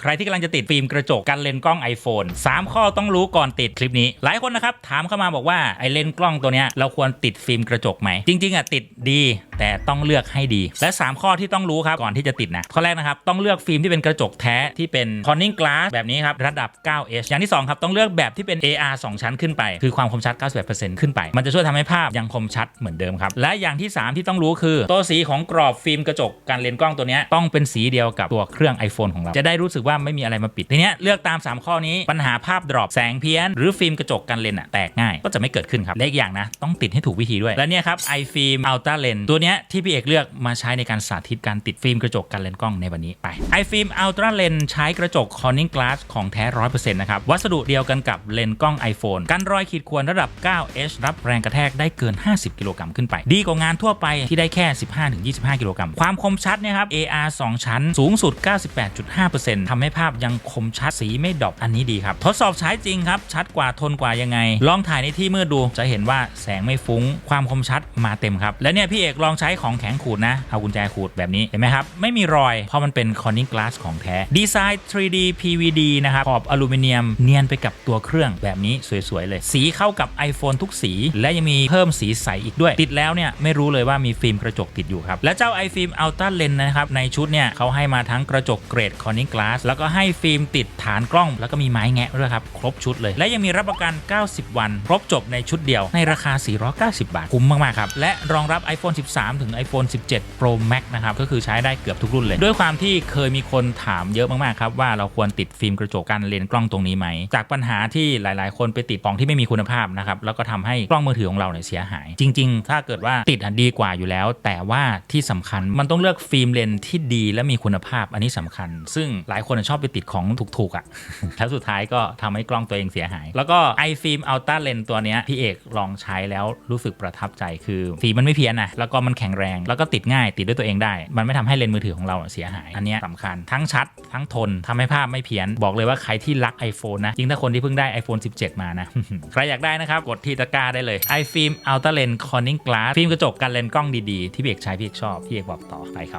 ใครที่กำลังจะติดฟิล์มกระจกกันเลนส์กล้อง iPhone 3 ข้อต้องรู้ก่อนติดคลิปนี้ หลายคนนะครับถามเข้ามาบอกว่าไอเลนกล้องตัวเนี้ยเราควรติดฟิล์มกระจกไหม จริง ๆอะติดดีแต่ต้องเลือกให้ดี และ 3 ข้อที่ต้องรู้ครับก่อนที่จะติดนะข้อแรกนะครับต้องเลือกฟิล์มที่เป็นกระจกแท้ที่เป็น Corning Glass แบบนี้ครับระดับ 9H อย่างที่สองครับต้องเลือกแบบที่เป็น AR 2 ชั้นขึ้นไป คือความคมชัด 98%ขึ้นไป มันจะช่วยทำให้ภาพยังคมชัดเหมือนเดิมครับและอย่างที่ 3 ที่ต้องรู้คือตัวสีของกรอบฟิล์มกระจกการเลนกล้องตัวเนี้ยต้องเป็นสีเดียวกับตัวเครื่อง iPhone ของเราจะได้รู้สึกว่าไม่มีอะไรมาปิดทีเนี้ยเลือกตาม 3 ข้อนี้ปัญหาภาพดรอปแสงเพี้ยน หรือฟิล์มกระจกกันเลนส์อะแตกง่าย ก็จะไม่เกิดขึ้นครับและอีกอย่างนะ ต้องติดให้ถูกวิธีด้วย และเนี่ยครับ iFilm Ultra Lens ตัวเนี้ยที่พี่เอกเลือกมาใช้ในการสาธิตการติดฟิล์มกระจกกันเลนส์กล้องในวันนี้ไป iFilm Ultra Lens ใช้กระจก Corning Glass ของแท้100%นต์นะครับวัสดุเดียวกันกับเลนส์กล้อง iPhone กันรอยขีดข่วนระดับ 9H รับแรงกระแทกได้เกิน 50 กิโลกรัมขึ้นไป ดีกว่างานทั่วไปที่ได้แค่ 15-25 กิโลกรัมความคมชัดเนี่ยครับ AR 2 ชั้นสูงสุด 98.5%ทำให้ภาพยังคมชัดสีไม่ดรอปอันนี้ดีครับ ทดสอบใช้จริงครับ ชัดกว่าทนกว่ายังไง ลองถ่ายในที่มืดดูจะเห็นว่าแสงไม่ฟุ้ง ความคมชัดมาเต็มครับ และเนี่ยพี่เอกลองใช้ของแข็งขูดนะ เอากุญแจขูดแบบนี้เห็นไหมครับ ไม่มีรอย เพราะมันเป็น Corning Glass ของแท้ดีไซน์ 3D PVD นะครับขอบอลูมิเนียมเนียนไปกับตัวเครื่องแบบนี้สวยๆเลย สีเข้ากับ iPhone ทุกสี และยังมีเพิ่มสีใสอีกด้วย ติดแล้วเนี่ยไม่รู้เลยว่ามีฟิล์มกระจกติดอยู่ครับและเจ้า iFilm Ultra Lens นะครับในชุดเนี่ยเขาให้มาทั้งกระจกเกรด Corning Glass แล้วก็ให้ฟิล์มติดฐานกล้อง แล้วก็มีไม้แงะด้วยครับ ครบชุดเลย และยังมีรับประกัน 90 วัน ครบจบในชุดเดียว ในราคา 490 บาท คุ้มมาก ๆ ครับ และรองรับ iPhone 13 ถึง iPhone 17 Pro Max นะครับ ก็คือใช้ได้เกือบทุกรุ่นเลย ด้วยความที่เคยมีคนถามเยอะมาก ๆ ครับ ว่าเราควรติดฟิล์มกระจกกันเลนส์กล้องตรงนี้ไหม จากปัญหาที่หลาย ๆ คนไปติดของที่ไม่มีคุณภาพนะครับ แล้วก็ทำให้กล้องมือถือของเราเนี่ยเสียหาย จริง ๆ ถ้าเกิดว่าติดดีกว่าอยู่แล้ว แต่ว่าที่สำคัญมันต้องเลือกฟิล์มเลนส์ที่ดีและมีคุณภาพอันนี้สำคัญ ซึ่งหลายคนชอบไปติดของถูกๆอะ แล้วสุดท้ายก็ทำให้กล้องตัวเองเสียหาย แล้วก็ iFilm Ultra Lens ตัวเนี้ยพี่เอกลองใช้แล้วรู้สึกประทับใจคือสีมันไม่เพี้ยนนะแล้วก็มันแข็งแรง แล้วก็ติดง่ายติดด้วยตัวเองได้ มันไม่ทำให้เลนส์มือถือของเราเสียหาย อันนี้สำคัญทั้งชัด ทั้งทนทำให้ภาพไม่เพี้ยน บอกเลยว่าใครที่รัก iPhone นะจริงถ้าคนที่เพิ่งได้ iPhone 17 มานะ ใครอยากได้นะครับ กดที่ตะกร้าได้เลย iFilm Ultra Lens Corning Glass ฟิล์มกระจกกันเลนส์กล้องดีๆที่พี่เอกใช้พี่เอกชอบพี่เอกบอกต่อไปครับ